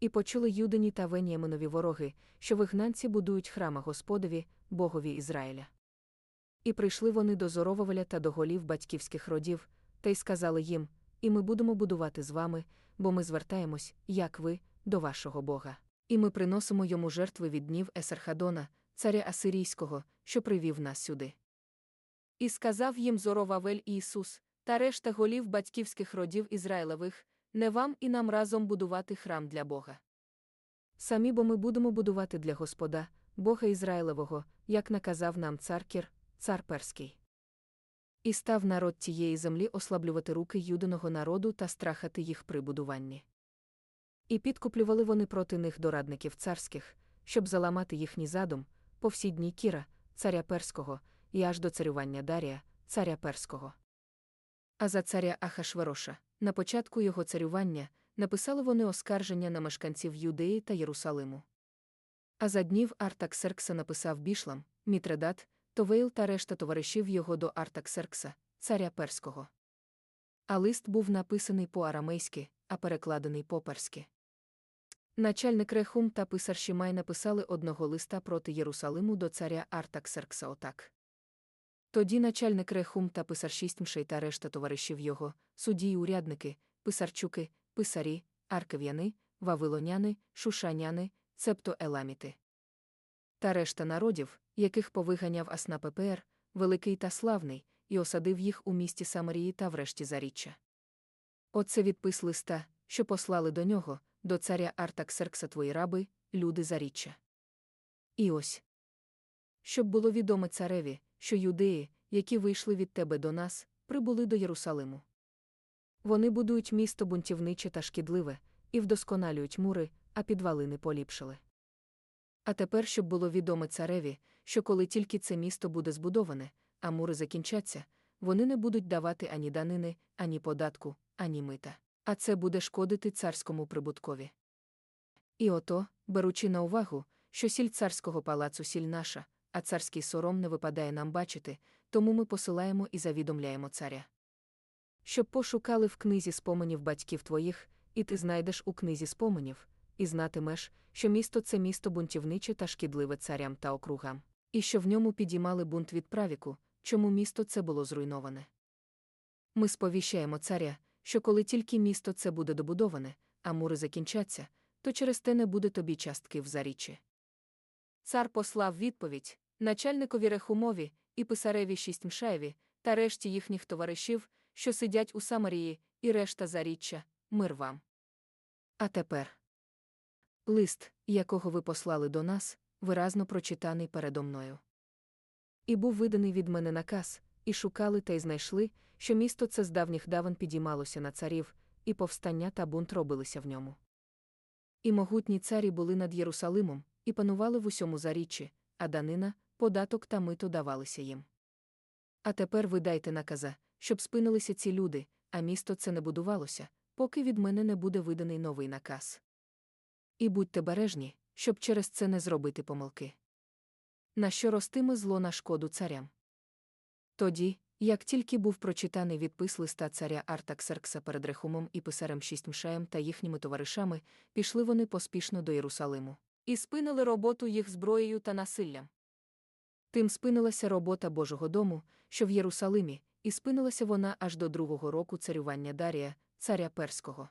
І почули юдині та веніяминові вороги, що вигнанці будують храма Господові, Богові Ізраїля. І прийшли вони до Зоровавеля та до голів батьківських родів, та й сказали їм: І ми будемо будувати з вами, бо ми звертаємось, як ви, до вашого Бога. І ми приносимо йому жертви від днів Есархадона, царя Асирійського, що привів нас сюди. І сказав їм Зоровавель Ісус, та решта голів батьківських родів Ізраїлевих, не вам і нам разом будувати храм для Бога. Самі бо ми будемо будувати для Господа, Бога Ізраїлевого, як наказав нам цар Кір, цар Перський. І став народ тієї землі ослаблювати руки юдиного народу та страхати їх при будуванні. І підкуплювали вони проти них дорадників царських, щоб заламати їхній задум, по всі дні Кіра, царя Перського, і аж до царювання Дарія, царя Перського. А за царя Ахашвероша, на початку його царювання, написали вони оскарження на мешканців Юдеї та Єрусалиму. А за днів Артаксеркса написав Бішлам, Мітредат, Товейл та решта товаришів його до Артаксеркса, царя Перського. А лист був написаний по-арамейськи, а перекладений по-перськи. Начальник Рехум та писар Шімай написали одного листа проти Єрусалиму до царя Артаксеркса отак. Тоді начальник Рехум та писар Шістмшей та решта товаришів його, судді й урядники, писарчуки, писарі, аркев'яни, вавилоняни, шушаняни, цебто еламіти. Та решта народів, яких повиганяв Аснапепер, великий та славний, і осадив їх у місті Самарії та врешті заріччя. Оце відпис листа, що послали до нього, до царя Артаксеркса твої раби, люди заріччя. І ось. Щоб було відоме цареві, що юдеї, які вийшли від тебе до нас, прибули до Єрусалиму. Вони будують місто бунтівниче та шкідливе, і вдосконалюють мури, а підвалини поліпшили. А тепер, щоб було відоме цареві, що коли тільки це місто буде збудоване, а мури закінчаться, вони не будуть давати ані данини, ані податку, ані мита, а це буде шкодити царському прибуткові. І ото, беручи на увагу, що сіль царського палацу сіль наша, а царський сором не випадає нам бачити, тому ми посилаємо і завідомляємо царя. Щоб пошукали в книзі споменів батьків твоїх, і ти знайдеш у книзі споменів, і знатимеш, що місто це місто бунтівниче та шкідливе царям та округам, і що в ньому підіймали бунт від правіку, чому місто це було зруйноване. Ми сповіщаємо царя, що коли тільки місто це буде добудоване, а мури закінчаться, то через те не буде тобі частки в заріччі. Цар послав відповідь начальникові Рехумові і писареві шість Шістмшаєві та решті їхніх товаришів, що сидять у Самарії, і решта заріччя, мир вам. А тепер лист, якого ви послали до нас, виразно прочитаний передо мною. І був виданий від мене наказ, і шукали та й знайшли, що місто це з давніх давен підіймалося на царів, і повстання та бунт робилися в ньому. І могутні царі були над Єрусалимом, і панували в усьому заріччі, а данина, податок та мито давалися їм. А тепер ви дайте наказа, щоб спинилися ці люди, а місто це не будувалося, поки від мене не буде виданий новий наказ. І будьте бережні, щоб через це не зробити помилки. На що ростиме зло на шкоду царям? Тоді, як тільки був прочитаний відпис листа царя Артаксеркса перед Рехумом і писарем Шістмшаєм та їхніми товаришами, пішли вони поспішно до Єрусалиму і спинили роботу їх зброєю та насиллям. Тим спинилася робота Божого дому, що в Єрусалимі, і спинилася вона аж до другого року царювання Дарія, царя Перського.